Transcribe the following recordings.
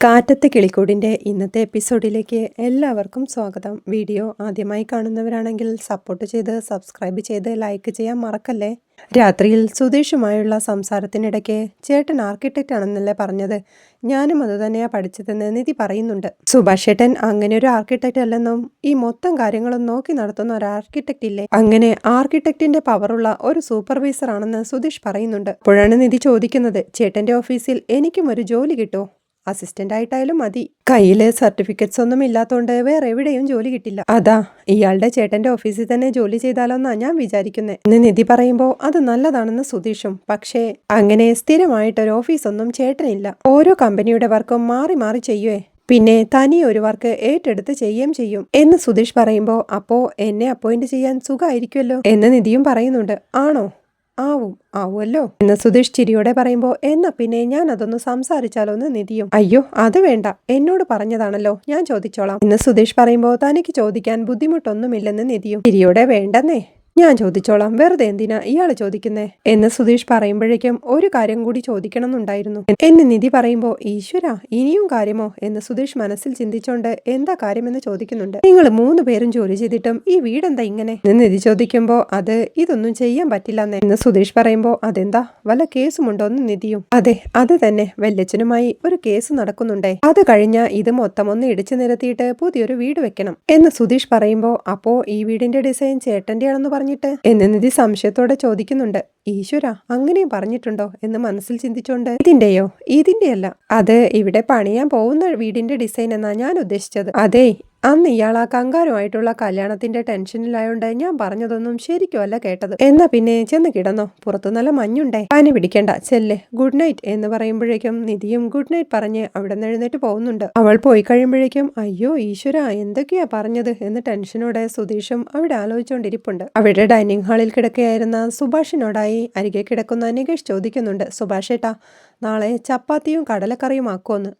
കാറ്റത്തെ കിളിക്കൂടിന്റെ ഇന്നത്തെ എപ്പിസോഡിലേക്ക് എല്ലാവർക്കും സ്വാഗതം. വീഡിയോ ആദ്യമായി കാണുന്നവരാണെങ്കിൽ സപ്പോർട്ട് ചെയ്ത് സബ്സ്ക്രൈബ് ചെയ്ത് ലൈക്ക് ചെയ്യാൻ മറക്കല്ലേ? രാത്രിയിൽ സുധീഷുമായുള്ള സംസാരത്തിനിടയ്ക്ക് ചേട്ടൻ ആർക്കിടെക്റ്റ് ആണെന്നല്ലേ പറഞ്ഞത്. ഞാനും അത് തന്നെയാണ് പഠിച്ചതെന്ന് നിധി പറയുന്നുണ്ട്. സുഭാഷ് ചേട്ടൻ അങ്ങനെ ഒരു ആർക്കിടെക്റ്റ് അല്ലെന്നും ഈ മൊത്തം കാര്യങ്ങളും നോക്കി നടത്തുന്ന ഒരു ആർക്കിടെക്റ്റ് ഇല്ലേ? അങ്ങനെ ആർക്കിടെക്റ്റിന്റെ പവറുള്ള ഒരു സൂപ്പർവൈസർ ആണെന്ന് സുധീഷ് പറയുന്നുണ്ട്. അപ്പോഴാണ് നിധി ചോദിക്കുന്നത് ചേട്ടന്റെ ഓഫീസിൽ എനിക്കും ഒരു ജോലി കിട്ടുമോ അസിസ്റ്റന്റ് ആയിട്ടായാലും മതി. കയ്യിൽ സർട്ടിഫിക്കറ്റ്സ് ഒന്നും ഇല്ലാത്തോണ്ട് വേറെ എവിടെയും ജോലി കിട്ടില്ല. അതാ ഇയാളുടെ ചേട്ടന്റെ ഓഫീസിൽ തന്നെ ജോലി ചെയ്താലോന്നാ ഞാൻ വിചാരിക്കുന്നത് എന്ന് നിധി പറയുമ്പോൾ അത് നല്ലതാണെന്ന് സുതീഷും പക്ഷേ അങ്ങനെ സ്ഥിരമായിട്ട് സ്ഥിരമായിട്ടൊരു ഓഫീസൊന്നും ചേട്ടനില്ല. ഓരോ കമ്പനിയുടെ വർക്കും മാറി മാറി ചെയ്യുവേ. പിന്നെ തനി ഒരു വർക്ക് ഏറ്റെടുത്ത് ചെയ്യുകയും ചെയ്യും. എന്ന് സുതീഷ് പറയുമ്പോൾ അപ്പോ എന്നെ അപ്പോയിന്റ് ചെയ്യാൻ സുഖമായിരിക്കുമല്ലോ എന്ന് നിധിയും പറയുന്നുണ്ട്. ആണോ? ആവും ആവുമല്ലോ. എന്ന് സുധീഷ് ചിരിയോടെ പറയുമ്പോൾ എന്നാ പിന്നെ ഞാൻ അതൊന്ന് സംസാരിച്ചാലോന്ന് നിധിയും. അയ്യോ അത് വേണ്ട. എന്നോട് പറഞ്ഞതാണല്ലോ. ഞാൻ ചോദിച്ചോളാം. എന്ന് സുധീഷ് പറയുമ്പോൾ തനിക്ക് ചോദിക്കാൻ ബുദ്ധിമുട്ടൊന്നുമില്ലെന്ന് നിധിയും. ചിരിയോടെ വേണ്ടെന്നേ. ഞാൻ ചോദിച്ചോളാം. വെറുതെ എന്തിനാ ഇയാൾ ചോദിക്കുന്നേ? എന്ന് സുധീഷ് പറയുമ്പോഴേക്കും ഒരു കാര്യം കൂടി ചോദിക്കണമെന്നുണ്ടായിരുന്നു. എന്ന് നിധി പറയുമ്പോൾ ഈശ്വര ഇനിയും കാര്യമോ? എന്ന് സുധീഷ് മനസ്സിൽ ചിന്തിച്ചോണ്ട് എന്താ കാര്യമെന്ന് ചോദിക്കുന്നുണ്ട്. നിങ്ങൾ മൂന്ന് പേരും ജോലി ചെയ്തിട്ടും ഈ വീടെന്താ ഇങ്ങനെ? എന്ന് നിധി ചോദിക്കുമ്പോൾ അത് ഇതൊന്നും ചെയ്യാൻ പറ്റില്ല എന്ന് സുധീഷ് പറയുമ്പോൾ അതെന്താ? വല്ല കേസുമുണ്ടോ? എന്ന് നിധിയും അതെ അത് തന്നെ. വല്യച്ഛനുമായി ഒരു കേസ് നടക്കുന്നുണ്ടേ. അത് കഴിഞ്ഞ ഇത് മൊത്തം ഒന്ന് ഇടിച്ചു നിരത്തിയിട്ട് പുതിയൊരു വീട് വെക്കണം. എന്ന് സുധീഷ് പറയുമ്പോൾ അപ്പോ ഈ വീടിന്റെ ഡിസൈൻ ചേട്ടന്റെയാണെന്ന് പറഞ്ഞിട്ട്? എന്ന് നിധി സംശയത്തോടെ ചോദിക്കുന്നുണ്ട്. ഈശ്വര അങ്ങനെയും പറഞ്ഞിട്ടുണ്ടോ? എന്ന് മനസ്സിൽ ചിന്തിച്ചോണ്ട് ഇതിന്റെയോ? ഇതിന്റെയല്ല. അത് ഇവിടെ പണിയാൻ പോകുന്ന വീടിന്റെ ഡിസൈൻ എന്നാ ഞാൻ ഉദ്ദേശിച്ചത്. അതെ അന്ന് ഇയാൾ ആ കങ്കാരുമായിട്ടുള്ള കല്യാണത്തിന്റെ ടെൻഷനിലായോണ്ട് ഞാൻ പറഞ്ഞതൊന്നും ശരിക്കും അല്ല കേട്ടത്. എന്നാ പിന്നെ ചെന്ന് കിടന്നോ. പുറത്തു നല്ല മഞ്ഞുണ്ടേ. പനി പിടിക്കണ്ട. ചെല്ലെ. ഗുഡ് നൈറ്റ് എന്ന് പറയുമ്പോഴേക്കും നിധിയും ഗുഡ് നൈറ്റ് പറഞ്ഞ് അവിടെ നിന്ന് എഴുന്നേറ്റ് പോകുന്നുണ്ട്. അവൾ പോയി കഴിയുമ്പോഴേക്കും അയ്യോ ഈശ്വര എന്തൊക്കെയാ പറഞ്ഞത് എന്ന് ടെൻഷനോടെ സുധീഷും അവിടെ ആലോചിച്ചുകൊണ്ടിരിപ്പുണ്ട് അവിടെ ഡൈനിങ് ഹാളിൽ കിടക്കുകയായിരുന്ന സുഭാഷിനോടായി അരികെ കിടക്കുന്ന നികേഷ് ചോദിക്കുന്നുണ്ട് സുഭാഷേട്ടാ നാളെ ചപ്പാത്തിയും കടലക്കറിയും ആക്കുമെന്ന്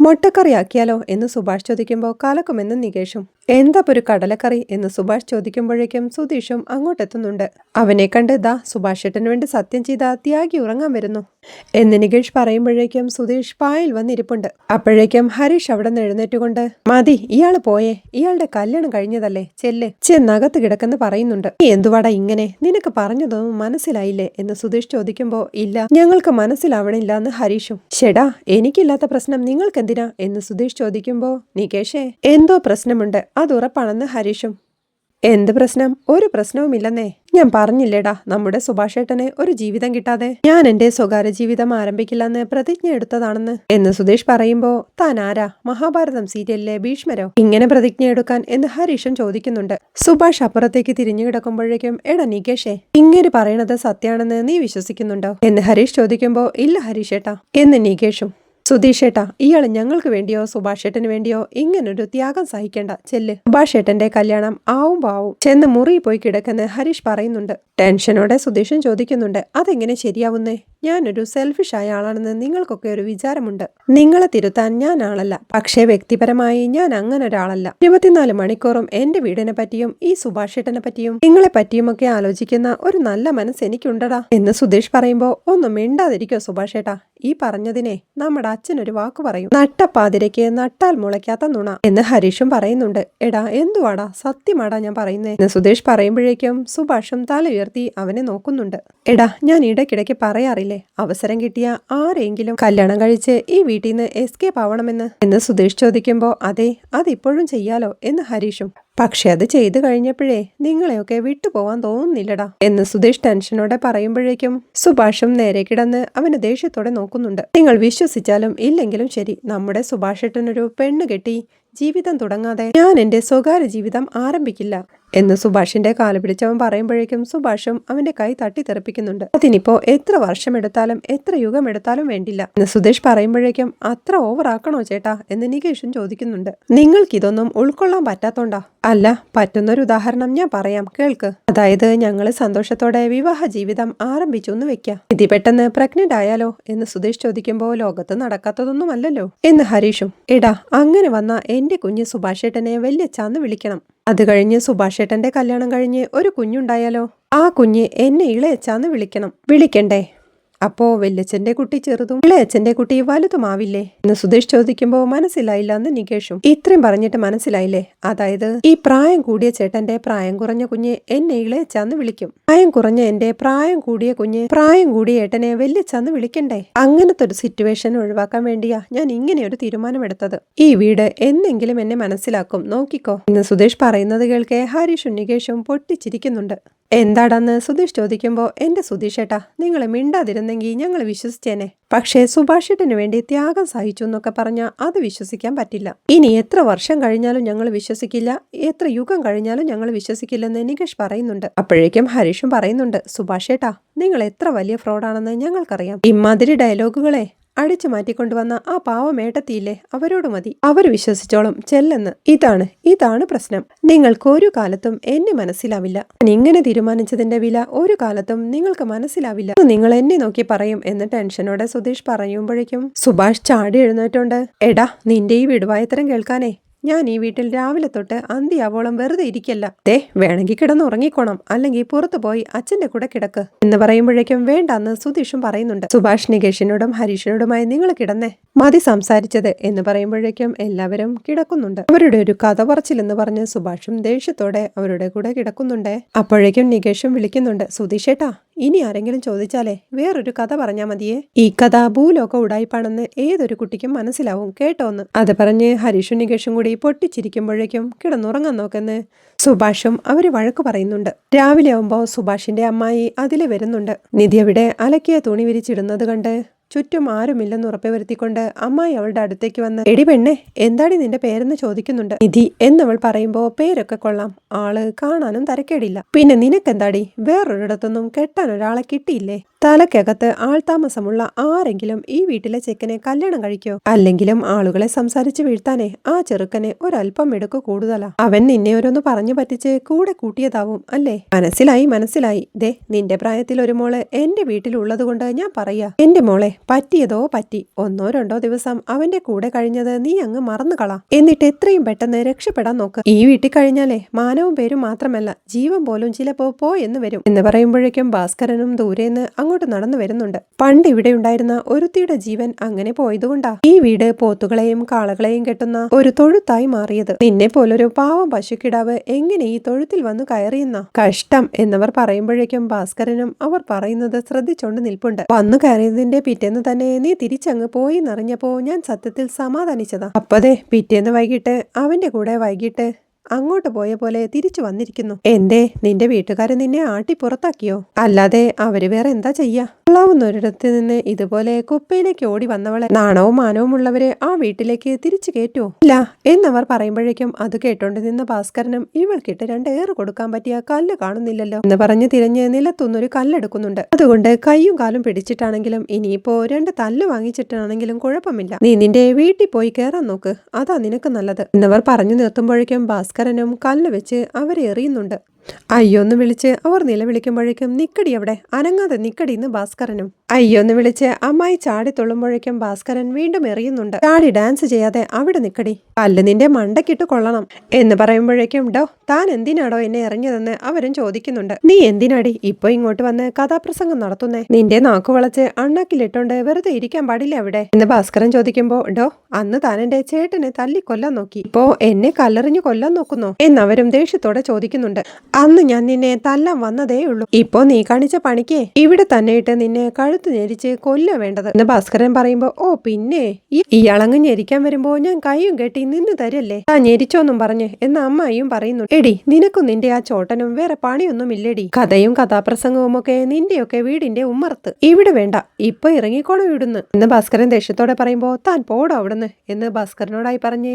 മുട്ടക്കറി ആക്കിയാലോ എന്ന് സുഭാഷ് ചോദിക്കുമ്പോൾ കലക്കുമെന്ന് നികേഷും എന്താ ഒരു കടലക്കറി എന്ന് സുഭാഷ് ചോദിക്കുമ്പോഴേക്കും സുധീഷും അങ്ങോട്ടെത്തുന്നുണ്ട്. അവനെ കണ്ട് ദാ സുഭാഷ് ഏട്ടന് വേണ്ടി സത്യം ചെയ്ത ത്യാഗി ഉറങ്ങാൻ വരുന്നു. എന്ന് നികേഷ് പറയുമ്പോഴേക്കും സുധീഷ് പായൽ വന്നിരിപ്പുണ്ട്. അപ്പോഴേക്കും ഹരീഷ് അവിടെ നിന്ന് എഴുന്നേറ്റുകൊണ്ട് മതി ഇയാൾ പോയേ. ഇയാളുടെ കല്യാണം കഴിഞ്ഞതല്ലേ? ചെല്ലെ. ചെന്നകത്ത് കിടക്കെന്ന് പറയുന്നുണ്ട്. നീ എന്തുവാടാ ഇങ്ങനെ? നിനക്ക് പറഞ്ഞതൊന്നും മനസ്സിലായില്ലേ? എന്ന് സുധീഷ് ചോദിക്കുമ്പോ ഇല്ല ഞങ്ങൾക്ക് മനസ്സിലാവണില്ല എന്ന് ഹരീഷും ഷെടാ എനിക്കില്ലാത്ത പ്രശ്നം നിങ്ങൾക്ക് എന്തിനാ എന്ന് സുധീഷ് ചോദിക്കുമ്പോ നികേഷേ എന്തോ പ്രശ്നമുണ്ട്. അത് ഉറപ്പാണെന്ന് ഹരീഷും. എന്ത് പ്രശ്നം? ഒരു പ്രശ്നവുമില്ലെന്നേ. ഞാൻ പറഞ്ഞില്ലേടാ നമ്മുടെ സുഭാഷേട്ടനെ ഒരു ജീവിതം കിട്ടാതെ. ഞാൻ എന്റെ സ്വകാര്യ ജീവിതം ആരംഭിക്കില്ലെന്ന് പ്രതിജ്ഞ എടുത്തതാണെന്ന്. എന്ന് സുധീഷ് പറയുമ്പോ താൻ ആരാ? മഹാഭാരതം സീരിയലിലെ ഭീഷ്മരോ? ഇങ്ങനെ പ്രതിജ്ഞ എടുക്കാൻ എന്ന് ഹരീഷും ചോദിക്കുന്നുണ്ട്. സുഭാഷ് അപ്പുറത്തേക്ക് തിരിഞ്ഞു കിടക്കുമ്പോഴേക്കും എടാ നികേഷേ ഇങ്ങനെ പറയണത് സത്യാണെന്ന് നീ വിശ്വസിക്കുന്നുണ്ടോ? എന്ന് ഹരീഷ് ചോദിക്കുമ്പോ ഇല്ല ഹരീഷേട്ടാ എന്ന് നികേഷും. സുധീഷേട്ടാ ഇയാൾ ഞങ്ങൾക്ക് വേണ്ടിയോ സുഭാഷേട്ടന് വേണ്ടിയോ ഇങ്ങനൊരു ത്യാഗം സഹിക്കേണ്ട. ചെല്ല്. സുഭാഷേട്ടന്റെ കല്യാണം ആവും പാവും. ചെന്ന് മുറി പോയി കിടക്കുന്ന ഹരീഷ് പറയുന്നുണ്ട്. ടെൻഷനോടെ സുധീഷൻ ചോദിക്കുന്നുണ്ട്. അതെങ്ങനെ ശരിയാവുന്നേ? ഞാനൊരു സെൽഫിഷായ ആളാണെന്ന് നിങ്ങൾക്കൊക്കെ ഒരു വിചാരമുണ്ട്. നിങ്ങളെ തിരുത്താൻ ഞാൻ ആളല്ല. പക്ഷേ വ്യക്തിപരമായി ഞാൻ അങ്ങനെ ഒരാളല്ല. ഇരുപത്തിനാല് മണിക്കൂറും എന്റെ വീടിനെ പറ്റിയും ഈ സുഭാഷേട്ടനെ പറ്റിയും നിങ്ങളെ പറ്റിയുമൊക്കെ ആലോചിക്കുന്ന ഒരു നല്ല മനസ്സ് എനിക്കുണ്ടടാ. എന്ന് സുധീഷ് പറയുമ്പോ ഒന്നും മിണ്ടാതിരിക്കോ സുഭാഷേട്ടാ ഈ പറഞ്ഞതിനെ നമ്മുടെ അച്ഛൻ ഒരു വാക്ക് പറയും. നട്ടപ്പാതിരയ്ക്ക് നട്ടാൽ മുളയ്ക്കാത്ത നുണ. എന്ന് ഹരീഷും പറയുന്നുണ്ട്. എടാ എന്തുവാടാ? സത്യമാടാ ഞാൻ പറയുന്നേ. എന്ന് സുധീഷ് പറയുമ്പോഴേക്കും സുഭാഷും തല ഉയർത്തി അവനെ നോക്കുന്നുണ്ട്. എടാ ഞാൻ ഇടയ്ക്കിടയ്ക്ക് പറയാറില്ലേ? അവസരം കിട്ടിയ ആരെങ്കിലും കല്യാണം കഴിച്ച് ഈ വീട്ടിൽ നിന്ന് എസ്കേപ്പ് ആവണമെന്ന്? എന്ന് സുധീഷ് ചോദിക്കുമ്പോൾ അതെ അതിപ്പോഴും ചെയ്യാലോ? എന്ന് ഹരീഷും പക്ഷെ അത് ചെയ്തു കഴിഞ്ഞപ്പോഴേ നിങ്ങളെയൊക്കെ വിട്ടുപോവാൻ തോന്നുന്നില്ലടാ? എന്ന് സുധീഷ് ടെൻഷനോടെ പറയുമ്പോഴേക്കും സുഭാഷും നേരെ കിടന്ന് അവന് ദേഷ്യത്തോടെ നോക്കുന്നുണ്ട്. നിങ്ങൾ വിശ്വസിച്ചാലും ഇല്ലെങ്കിലും ശരി നമ്മുടെ സുഭാഷേട്ടനൊരു പെണ്ണ് കെട്ടി ജീവിതം തുടങ്ങാതെ ഞാൻ എന്റെ സ്വകാര്യ ജീവിതം ആരംഭിക്കില്ല. എന്ന് സുഭാഷിന്റെ കാൽ പിടിച്ചവൻ പറയുമ്പോഴേക്കും സുഭാഷും അവന്റെ കൈ തട്ടിത്തെറിപ്പിക്കുന്നുണ്ട്. അതിനിപ്പോ എത്ര വർഷമെടുത്താലും എത്ര യുഗം എടുത്താലും വേണ്ടില്ല എന്ന് സുധേഷ് പറയുമ്പോഴേക്കും അത്ര ഓവർ ആക്കണോ ചേട്ടാ എന്ന് നികേഷും ചോദിക്കുന്നുണ്ട്. നിങ്ങൾക്കിതൊന്നും ഉൾക്കൊള്ളാൻ പറ്റാത്തോണ്ടാ? അല്ല പറ്റുന്നൊരു ഉദാഹരണം ഞാൻ പറയാം. കേൾക്ക്. അതായത് ഞങ്ങൾ സന്തോഷത്തോടെ വിവാഹ ജീവിതം ആരംഭിച്ചു എന്ന് വെക്കാം. ഇതി പെട്ടെന്ന് പ്രഗ്നന്റ് ആയാലോ എന്ന് സുധേഷ് ചോദിക്കുമ്പോൾ ലോകത്ത് നടക്കാത്തതൊന്നുമല്ലല്ലോ. എന്ന് ഹരീഷും എടാ അങ്ങനെ വന്ന എന്റെ കുഞ്ഞ് സുഭാഷേട്ടനെ വലിയ വല്യച്ചാന്ന് വിളിക്കണം. അത് കഴിഞ്ഞ് സുഭാഷേട്ടന്റെ കല്യാണം കഴിഞ്ഞ് ഒരു കുഞ്ഞുണ്ടായാലോ? ആ കുഞ്ഞ് എന്നെ ഇളയച്ചാന്ന് വിളിക്കണം. വിളിക്കണ്ടേ? അപ്പോ വല്യച്ഛന്റെ കുട്ടി ചെറുതും ഇളയച്ഛന്റെ കുട്ടി വലുതുമാവില്ലേ? എന്ന് സുധീഷ് ചോദിക്കുമ്പോ മനസ്സിലായില്ല എന്ന് നികേഷും. ഇത്രയും പറഞ്ഞിട്ട് മനസ്സിലായില്ലേ? അതായത് ഈ പ്രായം കൂടിയ ചേട്ടന്റെ പ്രായം കുറഞ്ഞ കുഞ്ഞ് എന്നെ ഇളയച്ചാന്ന് വിളിക്കും. പ്രായം കുറഞ്ഞ എന്റെ പ്രായം കൂടിയ കുഞ്ഞ് പ്രായം കൂടിയ ഏട്ടനെ വല്യച്ചാന്ന് വിളിക്കണ്ടേ? അങ്ങനത്തെ ഒരു സിറ്റുവേഷൻ ഒഴിവാക്കാൻ വേണ്ടിയാ ഞാൻ ഇങ്ങനെ ഒരു തീരുമാനമെടുത്തത്. ഈ വീട് എന്നെങ്കിലും എന്നെ മനസ്സിലാക്കും. നോക്കിക്കോ. എന്ന് സുധീഷ് പറയുന്നത് കേൾക്കെ ഹരീഷും നികേഷും പൊട്ടിച്ചിരിക്കുന്നുണ്ട്. എന്താടാന്ന് സുധീഷ് ചോദിക്കുമ്പോൾ എന്റെ സുധീഷേട്ടാ നിങ്ങളെ മിണ്ടാതിരുന്നെങ്കിൽ ഞങ്ങൾ വിശ്വസിച്ചേനെ. പക്ഷേ സുഭാഷിട്ടിന് വേണ്ടി ത്യാഗം സഹിച്ചു എന്നൊക്കെ പറഞ്ഞാൽ അത് വിശ്വസിക്കാൻ പറ്റില്ല. ഇനി എത്ര വർഷം കഴിഞ്ഞാലും ഞങ്ങൾ വിശ്വസിക്കില്ല. എത്ര യുഗം കഴിഞ്ഞാലും ഞങ്ങൾ വിശ്വസിക്കില്ലെന്ന് നികേഷ് പറയുന്നുണ്ട്. അപ്പോഴേക്കും ഹരീഷും പറയുന്നുണ്ട് സുഭാഷേട്ടാ നിങ്ങൾ എത്ര വലിയ ഫ്രോഡാണെന്ന് ഞങ്ങൾക്കറിയാം. ഇമാതിരി ഡയലോഗുകളെ അടിച്ചു മാറ്റിക്കൊണ്ടുവന്ന ആ പാവമേട്ടത്തിയില്ലേ അവരോട് മതി. അവർ വിശ്വസിച്ചോളും. ചെല്ലെന്ന്. ഇതാണ്. ഇതാണ് പ്രശ്നം. നിങ്ങൾക്ക് ഒരു കാലത്തും എന്നെ മനസ്സിലാവില്ല. ഇങ്ങനെ തീരുമാനിച്ചതിന്റെ വില ഒരു കാലത്തും നിങ്ങൾക്ക് മനസ്സിലാവില്ല. നിങ്ങൾ എന്നെ നോക്കി പറയും എന്ന് ടെൻഷനോടെ സുധീഷ് പറയുമ്പോഴേക്കും സുഭാഷ് ചാടി എഴുന്നേറ്റുണ്ട്. എടാ നിന്റെ ഈ വിടുവായത്തരം കേൾക്കാനേ. ഞാൻ ഈ വീട്ടിൽ രാവിലെ തൊട്ട് അന്തിയാവോളം വെറുതെ ഇരിക്കല്ല. ദേ വേണമെങ്കിൽ കിടന്നുറങ്ങിക്കോണം അല്ലെങ്കിൽ പുറത്തു പോയി അച്ഛന്റെ കൂടെ കിടക്ക്. എന്ന് പറയുമ്പോഴേക്കും വേണ്ടെന്ന് സുധീഷും പറയുന്നുണ്ട്. സുഭാഷ് നികേഷിനോടും ഹരീഷിനോടുമായി നിങ്ങൾ കിടന്നേ. മതി സംസാരിച്ചത് എന്ന് പറയുമ്പോഴേക്കും എല്ലാവരും കിടക്കുന്നുണ്ട്. അവരുടെ ഒരു കഥ പറച്ചിലെന്ന് പറഞ്ഞ് സുഭാഷും ദേഷ്യത്തോടെ അവരുടെ കൂടെ കിടക്കുന്നുണ്ട്. അപ്പോഴേക്കും നികേഷും വിളിക്കുന്നുണ്ട്. സുധീഷേട്ടാ ഇനി ആരെങ്കിലും ചോദിച്ചാലേ വേറൊരു കഥ പറഞ്ഞാൽ മതിയേ. ഈ കഥ ഭൂലോക ഉടായ്പാണെന്ന് ഏതൊരു കുട്ടിക്കും മനസ്സിലാവും കേട്ടോന്ന് അത് പറഞ്ഞ് ഹരീഷും നികേഷും കൂടി പൊട്ടിച്ചിരിക്കുമ്പോഴേക്കും കിടന്നുറങ്ങാൻ നോക്കെന്ന് സുഭാഷും അവർ വഴക്ക് പറയുന്നുണ്ട്. രാവിലെ ആവുമ്പോൾ സുഭാഷിന്റെ അമ്മായി അതിലെ വരുന്നുണ്ട്. നിധി അവിടെ അലക്കിയ തുണി വിരിച്ചിടുന്നത് കണ്ട് ചുറ്റും ആരുമില്ലെന്ന് ഉറപ്പുവരുത്തിക്കൊണ്ട് അമ്മായി അവളുടെ അടുത്തേക്ക് വന്ന് എടി പെണ്ണെ എന്താടി നിന്റെ പേരെന്ന് ചോദിക്കുന്നുണ്ട്? നിധി എന്നവൾ പറയുമ്പോ പേരൊക്കെ കൊള്ളാം. ആൾ കാണാനും തരക്കേടില്ല. പിന്നെ നിനക്കെന്താടി? വേറൊരിടത്തൊന്നും കെട്ടാൻ ഒരാളെ കിട്ടിയില്ലേ? തലക്കകത്ത് ആൾതാമസമുള്ള ആരെങ്കിലും ഈ വീട്ടിലെ ചെക്കനെ കല്യാണം കഴിക്കോ? അല്ലെങ്കിലും ആളുകളെ സംസാരിച്ച് വീഴ്ത്താനേ ആ ചെറുക്കനെ ഒരല്പം എടുക്കു കൂടുതലാ. അവൻ നിന്നെ ഓരോന്ന് പറഞ്ഞു പറ്റിച്ച് കൂടെ കൂട്ടിയതാവും അല്ലേ? മനസ്സിലായി മനസ്സിലായി. ദേ നിന്റെ പ്രായത്തിൽ ഒരു മോൾ എന്റെ വീട്ടിലുള്ളത് കൊണ്ട് ഞാൻ പറയാ. എന്റെ മോളെ പറ്റിയതോ പറ്റി. ഒന്നോ രണ്ടോ ദിവസം അവന്റെ കൂടെ കഴിഞ്ഞത് നീ അങ്ങ് മറന്നു കളാ. എന്നിട്ട് എത്രയും പെട്ടെന്ന് രക്ഷപ്പെടാൻ നോക്ക്. ഈ വീട്ടിൽ കഴിഞ്ഞാലേ മാനവും പേരും മാത്രമല്ല ജീവൻ പോലും ചിലപ്പോ പോയെന്ന് വരും. എന്ന് പറയുമ്പോഴേക്കും ഭാസ്കരനും ദൂരേന്ന് അങ്ങോട്ട് നടന്നു വരുന്നുണ്ട്. പണ്ട് ഇവിടെ ഉണ്ടായിരുന്ന ഒരുത്തിയുടെ ജീവൻ അങ്ങനെ പോയതുകൊണ്ടാ ഈ വീട് പോത്തുകളെയും കാളകളെയും കെട്ടുന്ന ഒരു തൊഴുത്തായി മാറിയത്. നിന്നെ പോലൊരു പാവം പശുക്കിടാവ് എങ്ങനെ ഈ തൊഴുത്തിൽ വന്നു കയറിയെന്ന? കഷ്ടം എന്നവർ പറയുമ്പോഴേക്കും ഭാസ്കരനും അവർ പറയുന്നത് ശ്രദ്ധിച്ചോണ്ട് നിൽപ്പുണ്ട്. വന്നു കയറിയതിന്റെ പിറ്റേന്ന് തന്നെ നീ തിരിച്ചങ്ങ് പോയി എന്നറിഞ്ഞപ്പോ ഞാൻ സത്യത്തിൽ സമാധാനിച്ചതാ. അപ്പതേ പിറ്റേന്ന് വൈകിട്ട് അവന്റെ കൂടെ വൈകിട്ട് അങ്ങോട്ട് പോയ പോലെ തിരിച്ചു വന്നിരിക്കുന്നു. എന്തേ നിന്റെ വീട്ടുകാരൻ നിന്നെ ആട്ടി പുറത്താക്കിയോ? അല്ലാതെ അവർ വേറെ എന്താ ചെയ്യാ? കൊള്ളാവുന്നൊരിടത്ത് നിന്ന് ഇതുപോലെ കുപ്പയിലേക്ക് ഓടി വന്നവളെ നാണവും മാനവും ഉള്ളവരെ ആ വീട്ടിലേക്ക് തിരിച്ചു കയറ്റുമോ ഇല്ല എന്നവർ പറയുമ്പോഴേക്കും അത് കേട്ടോണ്ട് നിന്ന ഭാസ്കരനും ഇവൾക്കിട്ട് രണ്ട് ഏറ് കൊടുക്കാൻ പറ്റിയ കല്ല് കാണുന്നില്ലല്ലോ എന്ന് പറഞ്ഞ് തിരഞ്ഞ് നിലത്തുനിന്നൊരു കല്ലെടുക്കുന്നുണ്ട്. അതുകൊണ്ട് കൈയും കാലും പിടിച്ചിട്ടാണെങ്കിലും ഇനിയിപ്പോ രണ്ട് തല്ല് വാങ്ങിച്ചിട്ടാണെങ്കിലും കുഴപ്പമില്ല. നീ നിന്റെ വീട്ടിൽ പോയി കയറാൻ നോക്ക്. അതാ നിനക്ക് നല്ലത്. എന്നവർ പറഞ്ഞു നിർത്തുമ്പോഴേക്കും ഭാസ്കരനും കല്ല് വെച്ച് അവരെ എറിയുന്നുണ്ട്. അയ്യോന്ന് വിളിച്ച് അവർ നിലവിളിക്കുമ്പോഴേക്കും നിക്കടി അവിടെ. അനങ്ങാതെ നിക്കടി എന്ന് ഭാസ്കരനും. അയ്യോന്ന് വിളിച്ച് അമ്മായി ചാടി തുള്ളുമ്പോഴേക്കും ഭാസ്കരൻ വീണ്ടും എറിയുന്നുണ്ട്. ചാടി ഡാൻസ് ചെയ്യാതെ അവിടെ നിക്കടി. കല്ല് നിന്റെ മണ്ടക്കിട്ട് കൊള്ളണം എന്ന് പറയുമ്പോഴേക്കും ഡോ താൻ എന്തിനാടോ എന്നെ എറിഞ്ഞതെന്ന് അവരും ചോദിക്കുന്നുണ്ട്. നീ എന്തിനാടി ഇപ്പൊ ഇങ്ങോട്ട് വന്ന് കഥാപ്രസംഗം നടത്തുന്നേ? നിന്റെ നാക്കു വളച്ച് അണ്ണാക്കിലിട്ടോണ്ട് വെറുതെ ഇരിക്കാൻ പാടില്ല അവിടെ? എന്ന് ഭാസ്കരൻ ചോദിക്കുമ്പോ ഡോ അന്ന് താൻ എന്റെ ചേട്ടനെ തല്ലി കൊല്ലാൻ നോക്കി. ഇപ്പോ എന്നെ കല്ലെറിഞ്ഞു കൊല്ലാൻ നോക്കുന്നോ? എന്നവരും ദേഷ്യത്തോടെ ചോദിക്കുന്നുണ്ട്. അന്ന് ഞാൻ നിന്നെ തല്ലാൻ വന്നതേ ഉള്ളൂ. ഇപ്പോ നീ കാണിച്ച പണിക്ക് ഇവിടെ തന്നെ ഇട്ട് നിന്നെ കഴുത്ത് ഞെരിച്ച് കൊല്ല വേണ്ടത്. എന്ന് ഭാസ്കരൻ പറയുമ്പോ ഓ പിന്നെ. ഈ- ഇയാളങ്ങ് ഞെരിക്കാൻ വരുമ്പോ ഞാൻ കൈയും കെട്ടി നിന്ന് തരല്ലേ? ആ ഞെരിച്ചോന്നും പറഞ്ഞ്. എന്ന് അമ്മായിയും പറയുന്നു. എടി നിനക്കും നിന്റെ ആ ചോട്ടനും വേറെ പണിയൊന്നും ഇല്ലടി കഥയും കഥാപ്രസംഗവും ഒക്കെ നിന്റെയൊക്കെ വീടിന്റെ ഉമ്മർത്ത് ഇവിടെ വേണ്ട ഇപ്പൊ ഇറങ്ങിക്കോണം ഇവിടുന്ന്. എന്ന് ഭാസ്കരൻ ദേഷ്യത്തോടെ പറയുമ്പോ താൻ പോടോ അവിടുന്ന് എന്ന് ഭാസ്കരനോടായി പറഞ്ഞ്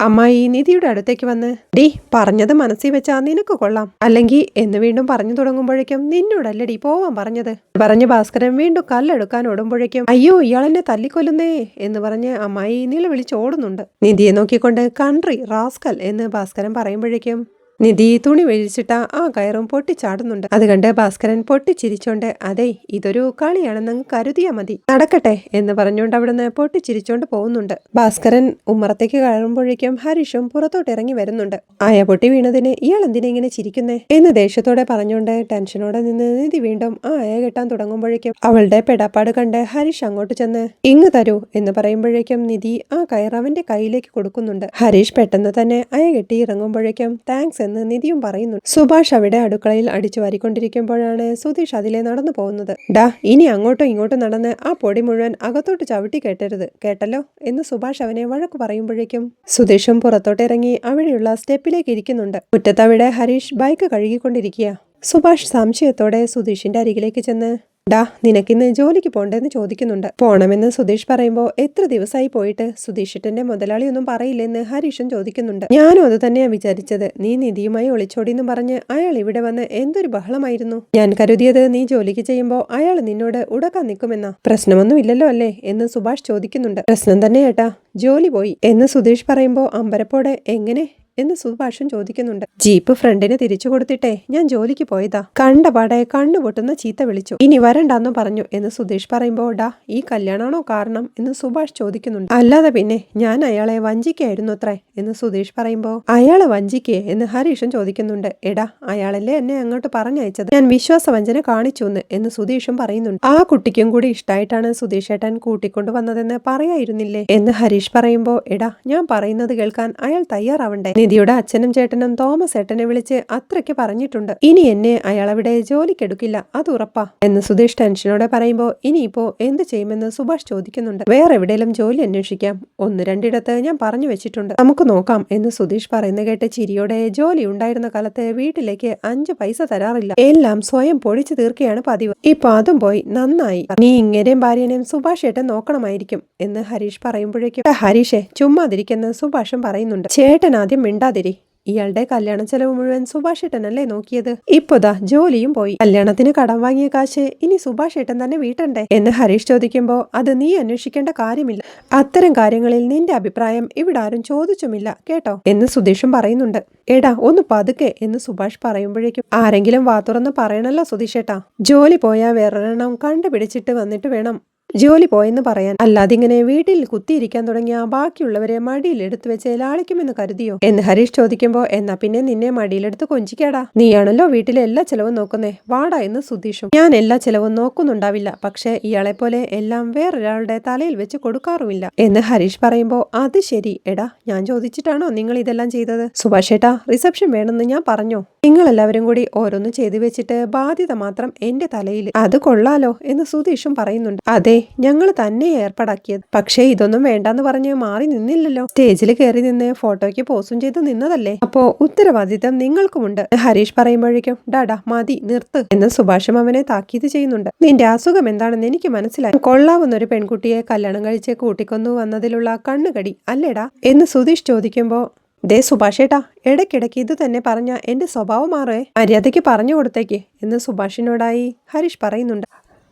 അമ്മായി നിധിയുടെ അടുത്തേക്ക് വന്ന് ഡി പറഞ്ഞത് മനസ്സിൽ വെച്ചാ നിനക്ക് കൊള്ളാം. അല്ലെങ്കിൽ എന്ന് വീണ്ടും പറഞ്ഞു തുടങ്ങുമ്പോഴേക്കും നിന്നോടല്ലടി പോവാൻ പറഞ്ഞത് പറഞ്ഞ് ഭാസ്കരൻ വീണ്ടും കല്ലെടുക്കാൻ ഓടുമ്പോഴേക്കും അയ്യോ ഇയാളെന്നെ തല്ലിക്കൊല്ലുന്നേ എന്ന് പറഞ്ഞ് അമ്മായി നിലവിളിച്ച് ഓടുന്നുണ്ട്. നിധിയെ നോക്കിക്കൊണ്ട് കൺട്രി റാസ്കൽ എന്ന് ഭാസ്കരൻ പറയുമ്പോഴേക്കും നിധി തുണി വെഴിച്ചിട്ട ആ കയറും പൊട്ടിച്ചാടുന്നുണ്ട്. അത് കണ്ട് ഭാസ്കരൻ പൊട്ടിച്ചിരിച്ചോണ്ട് അതെ ഇതൊരു കളിയാണെന്ന് അങ്ങ് കരുതിയാ മതി. നടക്കട്ടെ എന്ന് പറഞ്ഞുകൊണ്ട് അവിടുന്ന് പൊട്ടിച്ചിരിച്ചോണ്ട് പോകുന്നുണ്ട്. ഭാസ്കരൻ ഉമ്മറത്തേക്ക് കയറുമ്പോഴേക്കും ഹരീഷും പുറത്തോട്ട് ഇറങ്ങി വരുന്നുണ്ട്. ആയ പൊട്ടി വീണതിന് ഇയാൾ എന്തിനെ ഇങ്ങനെ ചിരിക്കുന്നേ? എന്ന് ദേഷ്യത്തോടെ പറഞ്ഞുകൊണ്ട് ടെൻഷനോടെ നിന്ന് നിധി വീണ്ടും ആ ആയ കെട്ടാൻ തുടങ്ങുമ്പോഴേക്കും അവളുടെ പെടാപ്പാട് കണ്ട് ഹരീഷ് അങ്ങോട്ട് ചെന്ന് ഇങ്ങ് തരൂ എന്ന് പറയുമ്പോഴേക്കും നിധി ആ കയർ അവന്റെ കയ്യിലേക്ക് കൊടുക്കുന്നുണ്ട്. ഹരീഷ് പെട്ടെന്ന് തന്നെ അയ കെട്ടി ഇറങ്ങുമ്പോഴേക്കും താങ്ക്സ് എന്ന് നിധിയും പറയുന്നു. സുഭാഷ് അവിടെ അടുക്കളയിൽ അടിച്ചു വാരിക്കൊണ്ടിരിക്കുമ്പോഴാണ് സുധീഷ് അതിലെ നടന്നു പോകുന്നത്. ഡാ ഇനി അങ്ങോട്ടും ഇങ്ങോട്ടും നടന്ന് ആ പൊടി മുഴുവൻ അകത്തോട്ട് ചവിട്ടി കേട്ടരുത്. കേട്ടല്ലോ? എന്ന് സുഭാഷ് അവനെ വഴക്ക് പറയുമ്പോഴേക്കും സുധീഷും പുറത്തോട്ടിറങ്ങി അവിടെയുള്ള സ്റ്റെപ്പിലേക്ക് ഇരിക്കുന്നുണ്ട്. മുറ്റത്തവിടെ ഹരീഷ് ബൈക്ക് കഴുകിക്കൊണ്ടിരിക്കുക. സുഭാഷ് സംശയത്തോടെ സുധീഷിന്റെ അരികിലേക്ക് ചെന്ന് ഡാ നിനക്കിന്ന് ജോലിക്ക് പോണ്ടെന്ന് ചോദിക്കുന്നുണ്ട്. പോണമെന്ന് സുധീഷ് പറയുമ്പോൾ എത്ര ദിവസമായി പോയിട്ട്? സുധീഷിട്ടന്റെ മുതലാളിയൊന്നും പറയില്ലെന്ന് ഹരീഷൻ ചോദിക്കുന്നുണ്ട്. ഞാനും അത് തന്നെയാ വിചാരിച്ചത്. നീ നിധിയുമായി ഒളിച്ചോടിയെന്ന് പറഞ്ഞ് അയാൾ ഇവിടെ വന്ന് എന്തൊരു ബഹളമായിരുന്നു? ഞാൻ കരുതിയത് നീ ജോലിക്ക് ചെയ്യുമ്പോൾ അയാൾ നിന്നോട് ഉടക്കാൻ നിൽക്കുമെന്നാ. പ്രശ്നമൊന്നും ഇല്ലല്ലോ അല്ലേ? എന്ന് സുഭാഷ് ചോദിക്കുന്നുണ്ട്. പ്രശ്നം തന്നെ ജോലി പോയി. എന്ന് സുധീഷ് പറയുമ്പോൾ അമ്പരപ്പോടെ എങ്ങനെ? എന്ന് സുഭാഷൻ ചോദിക്കുന്നുണ്ട്. ജീപ്പ് ഫ്രണ്ടിന് തിരിച്ചു കൊടുത്തിട്ടെ ഞാൻ ജോലിക്ക് പോയതാ. കണ്ട പാടെ കണ്ണു പൊട്ടുന്ന ചീത്ത വിളിച്ചു. ഇനി വരണ്ടെന്നു പറഞ്ഞു എന്ന് സുധീഷ് പറയുമ്പോ ഡാ ഈ കല്യാണാണോ കാരണം? എന്ന് സുഭാഷ് ചോദിക്കുന്നുണ്ട്. അല്ലാതെ പിന്നെ ഞാൻ അയാളെ വഞ്ചിക്കായിരുന്നു അത്രേ എന്ന് സുധീഷ് പറയുമ്പോ അയാളെ വഞ്ചിക്കേ? എന്ന് ഹരീഷൻ ചോദിക്കുന്നുണ്ട്. എടാ അയാളല്ലേ എന്നെ അങ്ങോട്ട് പറഞ്ഞയച്ചത്? ഞാൻ വിശ്വാസവഞ്ചന കാണിച്ചു എന്ന് സുധീഷും പറയുന്നുണ്ട്. ആ കുട്ടിക്കും കൂടി ഇഷ്ടമായിട്ടാണ് സുധീഷ് ഏട്ടൻ കൂട്ടിക്കൊണ്ടു വന്നതെന്ന് പറയായിരുന്നില്ലേ? എന്ന് ഹരീഷ് പറയുമ്പോ എടാ ഞാൻ പറയുന്നത് കേൾക്കാൻ അയാൾ തയ്യാറാവണ്ടേ? നിധിയുടെ അച്ഛനും ചേട്ടനും തോമസ് ഏട്ടനെ വിളിച്ച് അത്രയ്ക്ക് പറഞ്ഞിട്ടുണ്ട്. ഇനി എന്നെ അയാൾ അവിടെ ജോലിക്കെടുക്കില്ല. അത് ഉറപ്പാ. എന്ന് സുധീഷ് ടെൻഷനോടെ പറയുമ്പോൾ ഇനിയിപ്പോ എന്ത് ചെയ്യുമെന്ന് സുഭാഷ് ചോദിക്കുന്നുണ്ട്. വേറെ എവിടെയെങ്കിലും ജോലി അന്വേഷിക്കാം. ഒന്ന് രണ്ടിടത്ത് ഞാൻ പറഞ്ഞു വെച്ചിട്ടുണ്ട്. നമുക്ക് നോക്കാം എന്ന് സുധീഷ് പറയുന്ന കേട്ട് ചിരിയോടെ ജോലി ഉണ്ടായിരുന്ന കാലത്ത് വീട്ടിലേക്ക് അഞ്ചു പൈസ തരാറില്ല. എല്ലാം സ്വയം പൊടിച്ചു തീർക്കുകയാണ് പതിവ്. ഇപ്പൊ അതും പോയി നന്നായി. നീ ഇങ്ങനെയും ഭാര്യനെയും സുഭാഷ് ഏട്ടൻ നോക്കണമായിരിക്കും എന്ന് ഹരീഷ് പറയുമ്പോഴേക്കും. ഹരീഷെ ചുമ്മാതിരിക്കുന്ന സുഭാഷും പറയുന്നുണ്ട്. ചേട്ടൻ ആദ്യം മിണ്ടാതിരി. ഇയാളുടെ കല്യാണ ചെലവ് മുഴുവൻ സുഭാഷ് ഏട്ടനല്ലേ നോക്കിയത് ഇപ്പൊതാ ജോലിയും പോയി. കല്യാണത്തിന് കടം വാങ്ങിയ കാശ് ഇനി സുഭാഷ് ഏട്ടൻ തന്നെ വീട്ടണ്ടേ? എന്ന് ഹരീഷ് ചോദിക്കുമ്പോൾ അത് നീ അന്വേഷിക്കേണ്ട കാര്യമില്ല. അത്തരം കാര്യങ്ങളിൽ നിന്റെ അഭിപ്രായം ഇവിടെ ആരും ചോദിച്ചുമില്ല. കേട്ടോ? എന്ന് സുധീഷും പറയുന്നുണ്ട്. എടാ ഒന്ന് പതുക്കെ എന്ന് സുഭാഷ് പറയുമ്പോഴേക്കും ആരെങ്കിലും വാ തുറന്ന് പറയണല്ലോ സുധീഷേട്ടാ. ജോലി പോയാ വേറൊരെണ്ണം കണ്ടുപിടിച്ചിട്ട് വന്നിട്ട് വേണം. ജോലി പോയെന്ന് പറയാൻ. അല്ലാതെ ഇങ്ങനെ വീട്ടിൽ കുത്തിയിരിക്കാൻ തുടങ്ങിയ ബാക്കിയുള്ളവരെ മടിയിൽ എടുത്തു വെച്ച് ലാളിക്കുമെന്ന് കരുതിയോ? എന്ന് ഹരീഷ് ചോദിക്കുമ്പോ എന്നാ പിന്നെ നിന്നെ മടിയിലെടുത്ത് കൊഞ്ചിക്കാടാ. നീയാണല്ലോ വീട്ടിലെ എല്ലാ ചെലവും നോക്കുന്നേ. വാടാ എന്ന് സുധീഷും. ഞാൻ എല്ലാ ചെലവും നോക്കുന്നുണ്ടാവില്ല. പക്ഷെ ഇയാളെ പോലെ എല്ലാം വേറൊരാളുടെ തലയിൽ വെച്ച് കൊടുക്കാറുമില്ല. എന്ന് ഹരീഷ് പറയുമ്പോ അത് ശരി. എടാ ഞാൻ ചോദിച്ചിട്ടാണോ നിങ്ങൾ ഇതെല്ലാം ചെയ്തത്? സുഭാഷ് ഏട്ടാ റിസപ്ഷൻ വേണമെന്ന് ഞാൻ പറഞ്ഞോ? നിങ്ങൾ എല്ലാവരും കൂടി ഓരോന്ന് ചെയ്തു വെച്ചിട്ട് ബാധ്യത മാത്രം എന്റെ തലയിൽ. അത് കൊള്ളാലോ? എന്ന് സുധീഷും പറയുന്നുണ്ട്. അതെ ഞങ്ങൾ തന്നെ ഏർപ്പാടാക്കിയത്. പക്ഷേ ഇതൊന്നും വേണ്ടെന്ന് പറഞ്ഞ് മാറി നിന്നില്ലല്ലോ. സ്റ്റേജിൽ കയറി നിന്ന് ഫോട്ടോയ്ക്ക് പോസും ചെയ്ത് നിന്നതല്ലേ? അപ്പോ ഉത്തരവാദിത്തം നിങ്ങൾക്കുമുണ്ട്. ഹരീഷ് പറയുമ്പോഴേക്കും ഡാഡാ മതി നിർത്ത് എന്ന് സുഭാഷും അവനെ താക്കീത് ചെയ്യുന്നുണ്ട്. നിന്റെ അസുഖം എന്താണെന്ന് എനിക്ക് മനസ്സിലായി. കൊള്ളാവുന്ന ഒരു പെൺകുട്ടിയെ കല്യാണം കഴിച്ച് കൂട്ടിക്കൊന്നു വന്നതിലുള്ള കണ്ണുകടി അല്ലേടാ? എന്ന് സുധീഷ് ചോദിക്കുമ്പോ ദേ സുഭാഷേട്ടാ ഇടയ്ക്കിടയ്ക്ക് ഇത് തന്നെ പറഞ്ഞ എന്റെ സ്വഭാവം മാറേ. മര്യാദയ്ക്ക് പറഞ്ഞു കൊടുത്തേക്ക് എന്ന് സുഭാഷിനോടായി ഹരീഷ് പറയുന്നുണ്ട്.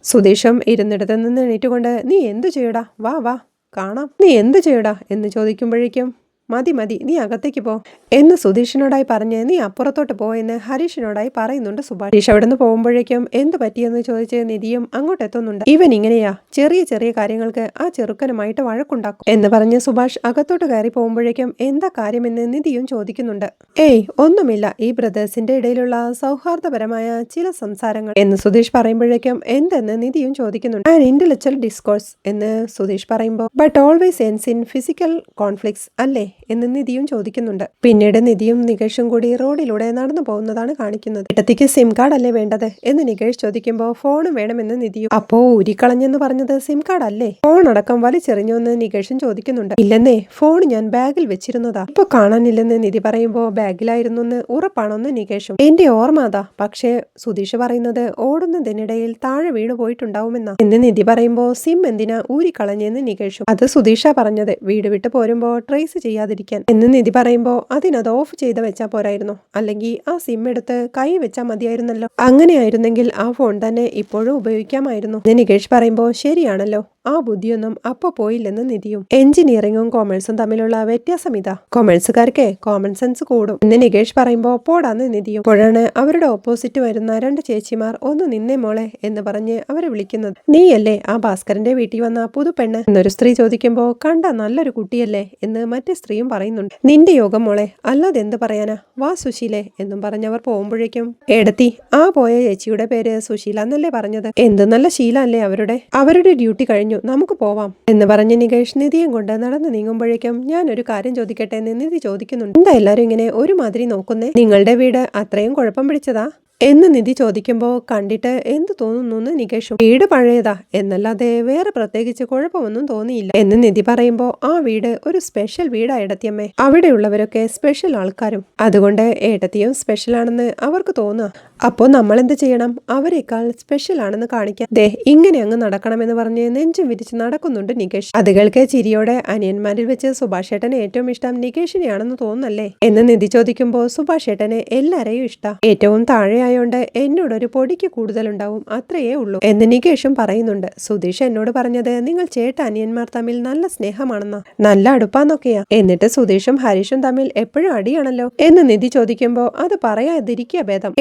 സുധീഷും ഇരുന്നിടത്ത് നിന്ന് എണീറ്റുകൊണ്ട് നീ എന്തു ചെയ്യടാ? വാ വാ കാണാം. നീ എന്തു ചെയ്യടാ? എന്ന് ചോദിക്കുമ്പോഴേക്കും മതി മതി നീ അകത്തേക്ക് പോ. എന്ന് സുധീഷിനോടായി പറഞ്ഞ് നീ അപ്പുറത്തോട്ട് പോ എന്ന് ഹരീഷിനോടായി പറയുന്നുണ്ട് സുഭാഷ്. ഹരീഷ് അവിടെ നിന്ന് പോകുമ്പോഴേക്കും എന്ത് പറ്റിയെന്ന് ചോദിച്ച് നിധിയും അങ്ങോട്ട് എത്തുന്നുണ്ട്. ഇവൻ ഇങ്ങനെയാ ചെറിയ ചെറിയ കാര്യങ്ങൾക്ക് ആ ചെറുക്കനുമായിട്ട് വഴക്കുണ്ടാക്കും എന്ന് പറഞ്ഞ് സുഭാഷ് അകത്തോട്ട് കയറി പോകുമ്പോഴേക്കും എന്താ കാര്യമെന്ന് നിധിയും ചോദിക്കുന്നുണ്ട്. ഏയ് ഒന്നുമില്ല ഈ ബ്രദേഴ്സിന്റെ ഇടയിലുള്ള സൗഹാർദ്ദപരമായ ചില സംസാരങ്ങൾ എന്ന് സുധീഷ് പറയുമ്പോഴേക്കും എന്തെന്ന് നിധിയും ചോദിക്കുന്നുണ്ട്. ആൻ ഇന്റലക്ച്വൽ ഡിസ്കോഴ്സ് എന്ന് സുധീഷ് പറയുമ്പോൾ but always ends in physical conflicts അല്ലേ? എന്ന് നിധിയും ചോദിക്കുന്നുണ്ട്. പിന്നീട് നിധിയും നികേഷും കൂടി റോഡിലൂടെ നടന്നു പോകുന്നതാണ് കാണിക്കുന്നത്. ഇടത്തേക്ക് സിം കാർഡ് അല്ലേ വേണ്ടത്? എന്ന് നികേഷ് ചോദിക്കുമ്പോൾ ഫോണും വേണമെന്ന് നിധിയും അപ്പോ ഉരിക്കളഞ്ഞെന്ന് പറഞ്ഞത് സിം കാർഡ് അല്ലേ ഫോൺ അടക്കം വലിച്ചെറിഞ്ഞു എന്ന് നികേഷും ചോദിക്കുന്നുണ്ട്. ഇല്ലെന്നേ ഫോൺ ഞാൻ ബാഗിൽ വെച്ചിരുന്നതാ. ഇപ്പൊ കാണാനില്ലെന്ന് നിധി പറയുമ്പോ ബാഗിലായിരുന്നു എന്ന് ഉറപ്പാണോന്ന് നികേഷും. എന്റെ ഓർമ്മ അതാ. പക്ഷേ സുധീഷ് പറയുന്നത് ഓടുന്നതിനിടയിൽ താഴെ വീണു പോയിട്ടുണ്ടാവുമെന്നാ. എന്ന് നിധി പറയുമ്പോ സിം എന്തിനാ ഊരിക്കളഞ്ഞെന്ന് നികേഷും. അത് സുധീഷ പറഞ്ഞത്. വീട് വിട്ട് പോരുമ്പോ ട്രേസ് ചെയ്യാതിരിക്കാൻ എന്ന് നിധി പറയുമ്പോ അതിനത് ഓഫ് ചെയ്ത് വെച്ചാ പോരായിരുന്നു. അല്ലെങ്കിൽ ആ സിം എടുത്ത് കൈ വെച്ചാൽ മതിയായിരുന്നല്ലോ. അങ്ങനെയായിരുന്നെങ്കിൽ ആ ഫോൺ തന്നെ ഇപ്പോഴും ഉപയോഗിക്കാമായിരുന്നു. നികേഷ് പറയുമ്പോൾ ശരിയാണല്ലോ. ആ ബുദ്ധിയൊന്നും അപ്പൊ പോയില്ലെന്ന് നിധിയും. എഞ്ചിനീയറിംഗും കോമേഴ്സും തമ്മിലുള്ള വ്യത്യാസം ഇതാ. കോമേഴ്സുകാർക്ക് കോമൺ സെൻസ് കൂടും. എന്ന് നികേഷ് പറയുമ്പോ പോടാന്ന് നിധിയും. അപ്പോഴാണ് അവരുടെ ഓപ്പോസിറ്റ് വരുന്ന രണ്ട് ചേച്ചിമാർ ഒന്ന് നിന്നേ മോളെ എന്ന് പറഞ്ഞ് അവരെ വിളിക്കുന്നത്. നീയല്ലേ ആ ഭാസ്കരന്റെ വീട്ടിൽ വന്ന പുതുപെണ്ണ്? എന്നൊരു സ്ത്രീ ചോദിക്കുമ്പോ കണ്ട നല്ലൊരു കുട്ടിയല്ലേ എന്ന് മറ്റേ സ്ത്രീയും പറയുന്നുണ്ട്. നിന്റെ യോഗം മോളെ അല്ലാതെ എന്ത് പറയാനാ? വാ സുശീലെ എന്നും പറഞ്ഞവർ പോകുമ്പോഴേക്കും എടത്തി ആ പോയ ചേച്ചിയുടെ പേര് സുശീല എന്നല്ലേ പറഞ്ഞത്? എന്ത് നല്ല ശീലല്ലേ അവരുടെ? അവരുടെ ഡ്യൂട്ടി കഴിഞ്ഞു. നമുക്ക് പോവാം എന്ന് പറഞ്ഞ് നികേഷ് നിധിയും കൊണ്ട് നടന്നു നീങ്ങുമ്പോഴേക്കും ഞാൻ ഒരു കാര്യം ചോദിക്കട്ടെ എന്ന് നിധി ചോദിക്കുന്നുണ്ട്. എന്താ എല്ലാരും ഇങ്ങനെ ഒരുമാതിരി നോക്കുന്നേ? നിങ്ങളുടെ വീട് അത്രയും കുഴപ്പം പിടിച്ചതാ? എന്ന് നിധി ചോദിക്കുമ്പോൾ കണ്ടിട്ട് എന്ത് തോന്നുന്നു എന്ന് നികേഷും വീട് പഴയതാ എന്നല്ലാതെ വേറെ പ്രത്യേകിച്ച് കുഴപ്പമൊന്നും തോന്നിയില്ല എന്ന് നിധി പറയുമ്പോൾ ആ വീട് ഒരു സ്പെഷ്യൽ വീടാ ഏടത്തിയമ്മേ അവിടെയുള്ളവരൊക്കെ സ്പെഷ്യൽ ആൾക്കാരും. അതുകൊണ്ട് ഏട്ടത്തിയും സ്പെഷ്യൽ ആണെന്ന് അവർക്ക് തോന്നുക അപ്പോൾ നമ്മൾ എന്ത് ചെയ്യണം? അവരെക്കാൾ സ്പെഷ്യൽ ആണെന്ന് കാണിക്കാൻ. ദേ ഇങ്ങനെ അങ്ങ് നടക്കണമെന്ന് പറഞ്ഞ് നെഞ്ചും വിരിച്ച് നടക്കുന്നുണ്ട് നികേഷ്. അത് കേൾക്കെ ചിരിയോടെ അനിയന്മാരിൽ വെച്ച് സുഭാഷ് ഏട്ടന് ഏറ്റവും ഇഷ്ടം നികേഷിനെയാണെന്ന് തോന്നുന്നല്ലേ? എന്ന് നിധി ചോദിക്കുമ്പോൾ സുഭാഷ് ഏട്ടനെ എല്ലാരെയും ഇഷ്ടം. ഏറ്റവും താഴെയായോണ്ട് എന്നോട് ഒരു പൊടിക്ക് കൂടുതൽ ഉണ്ടാവും അത്രയേ ഉള്ളൂ എന്ന് നികേഷും പറയുന്നുണ്ട്. സുധീഷ് എന്നോട് പറഞ്ഞത് നിങ്ങൾ ചേട്ട അനിയന്മാർ തമ്മിൽ നല്ല സ്നേഹമാണെന്നാ. നല്ല അടുപ്പാന്നൊക്കെയാ. എന്നിട്ട് സുധീഷും ഹരീഷും തമ്മിൽ എപ്പോഴും അടിയാണല്ലോ? എന്ന് നിധി ചോദിക്കുമ്പോൾ അത് പറയാതിരിക്കുക ഭേദം.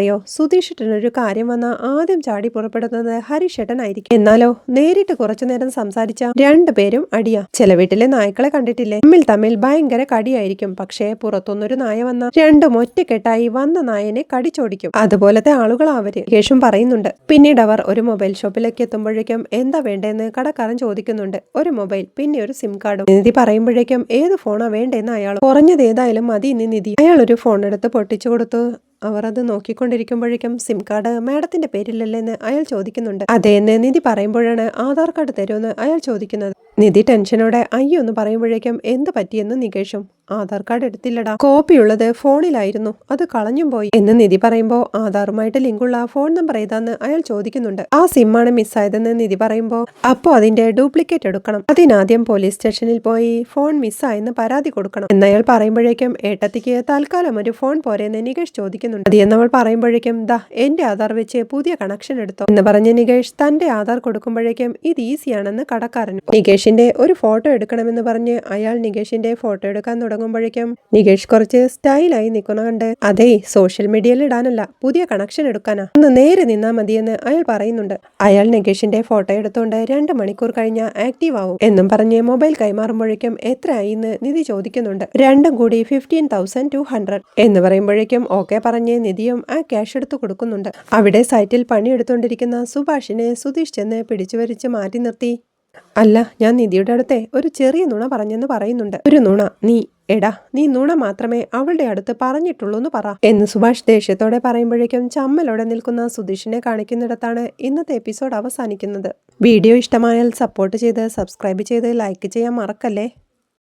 ഏട്ടത്തിക്കറിയോ ഒരു കാര്യം വന്ന ആദ്യം ചാടി പുറപ്പെടുന്നത് ഹരിഷേട്ടനായിരിക്കും. എന്നാലോ? നേരിട്ട് കുറച്ചു നേരം സംസാരിച്ച രണ്ടുപേരും അടിയാ. ചില വീട്ടിലെ നായ്ക്കളെ കണ്ടിട്ടില്ലേ? തമ്മിൽ തമ്മിൽ ഭയങ്കര കടിയായിരിക്കും. പക്ഷേ പുറത്തുനിന്നൊരു നായ വന്ന രണ്ടും ഒറ്റക്കെട്ടായി വന്ന നായനെ കടിച്ചോടിക്കും. അതുപോലത്തെ ആളുകളാ അവർ. ശേഷം പറയുന്നുണ്ട് പിന്നീട് അവർ ഒരു മൊബൈൽ ഷോപ്പിലേക്ക് എത്തുമ്പോഴേക്കും എന്താ വേണ്ടതെന്ന് കടക്കാരൻ ചോദിക്കുന്നുണ്ട്. ഒരു മൊബൈൽ പിന്നെ ഒരു സിം കാർഡും. നിധി പറയുമ്പോഴേക്കും ഏത് ഫോണാ വേണ്ടതെന്ന് അയാൾ. കുറഞ്ഞത് ഏതായാലും മതി ഇനി നിധി. അയാൾ ഒരു ഫോൺ എടുത്ത് പൊട്ടിച്ചു കൊടുത്തു. അവർ അത് നോക്കിക്കൊണ്ടിരിക്കുമ്പോഴേക്കും സിം കാർഡ് മാഡത്തിന്റെ പേരിലല്ലെന്ന് അയാൾ ചോദിക്കുന്നുണ്ട്. അതേന്ന് നിധി പറയുമ്പോഴാണ് ആധാർ കാർഡ് തരുമെന്ന് അയാൾ ചോദിക്കുന്നത്. നിധി ടെൻഷനോടെ അയ്യോ എന്ന് പറയുമ്പോഴേക്കും എന്ത് പറ്റിയെന്ന് നികേഷും ആധാർ കാർഡ് എടുത്തില്ലടാ. കോപ്പിയുള്ളത് ഫോണിലായിരുന്നു. അത് കളഞ്ഞും പോയി. എന്ന് നിധി പറയുമ്പോൾ ആധാറുമായിട്ട് ലിങ്കുള്ള ഫോൺ നമ്പർ ഏതാന്ന്? അയാൾ ചോദിക്കുന്നുണ്ട്. ആ സിമ്മാണ് മിസ്സായതെന്ന് നിധി പറയുമ്പോൾ അപ്പോൾ അതിന്റെ ഡ്യൂപ്ലിക്കേറ്റ് എടുക്കണം. അതിനാദ്യം പോലീസ് സ്റ്റേഷനിൽ പോയി ഫോൺ മിസ്സായെന്ന് പരാതി കൊടുക്കണം. എന്നയാൾ പറയുമ്പോഴേക്കും ഏട്ടത്തിക്ക് തൽക്കാലം ഒരു ഫോൺ പോരെന്ന് നികേഷ് ചോദിക്കുന്നുണ്ട്. അത് എന്നവൾ പറയുമ്പോഴേക്കും ദാ എന്റെ ആധാർ വെച്ച് പുതിയ കണക്ഷൻ എടുത്തോ. എന്ന് പറഞ്ഞ് നികേഷ് തന്റെ ആധാർ കൊടുക്കുമ്പോഴേക്കും ഇത് ഈസിയാണെന്ന് കടക്കാരൻ നികേഷിന്റെ ഒരു ഫോട്ടോ എടുക്കണമെന്ന് പറഞ്ഞ് അയാൾ നികേഷിന്റെ ഫോട്ടോ എടുക്കാൻ തുടങ്ങുമ്പോഴേക്കും നികേഷ് കുറച്ച് സ്റ്റൈലായി നിൽക്കുന്ന കണ്ട് അതേ സോഷ്യൽ മീഡിയയിൽ ഇടാനല്ല പുതിയ കണക്ഷൻ എടുക്കാനാ. ഒന്ന് നേരെ നിന്നാ മതിയെന്ന് അയാൾ പറയുന്നുണ്ട്. അയാൾ നികേഷിന്റെ ഫോട്ടോ എടുത്തുകൊണ്ട് രണ്ട് മണിക്കൂർ കഴിഞ്ഞ ആക്റ്റീവ് ആവും എന്നും പറഞ്ഞ് മൊബൈൽ കൈമാറുമ്പോഴേക്കും എത്രയായി എന്ന് നിധി ചോദിക്കുന്നുണ്ട്. രണ്ടും കൂടി ഫിഫ്റ്റീൻ തൗസൻഡ് ടു ഹൺഡ്രഡ് എന്ന് പറയുമ്പോഴേക്കും ഓക്കെ പറഞ്ഞ് നിധിയും ആ ക്യാഷ് എടുത്തു കൊടുക്കുന്നുണ്ട്. അവിടെ സൈറ്റിൽ പണിയെടുത്തുകൊണ്ടിരിക്കുന്ന സുഭാഷിനെ സുധീഷ് ചെന്ന് പിടിച്ചു വരിച്ച് മാറ്റി നിർത്തി. അല്ല ഞാൻ നിധിയുടെ അടുത്തെ ഒരു ചെറിയ നുണ പറഞ്ഞെന്ന് പറയുന്നുണ്ട്. ഒരു നുണ നീ എടാ നീ നുണ മാത്രമേ അവളുടെ അടുത്ത് പറഞ്ഞിട്ടുള്ളൂ എന്ന് പറ. എന്ന് സുഭാഷ് ദേഷ്യത്തോടെ പറയുമ്പോഴേക്കും ചമ്മലോടെ നിൽക്കുന്ന സുധീഷിനെ കാണിക്കുന്നിടത്താണ് ഇന്നത്തെ എപ്പിസോഡ് അവസാനിക്കുന്നത്. വീഡിയോ ഇഷ്ടമായാൽ സപ്പോർട്ട് ചെയ്ത് സബ്സ്ക്രൈബ് ചെയ്ത് ലൈക്ക് ചെയ്യാൻ മറക്കല്ലേ?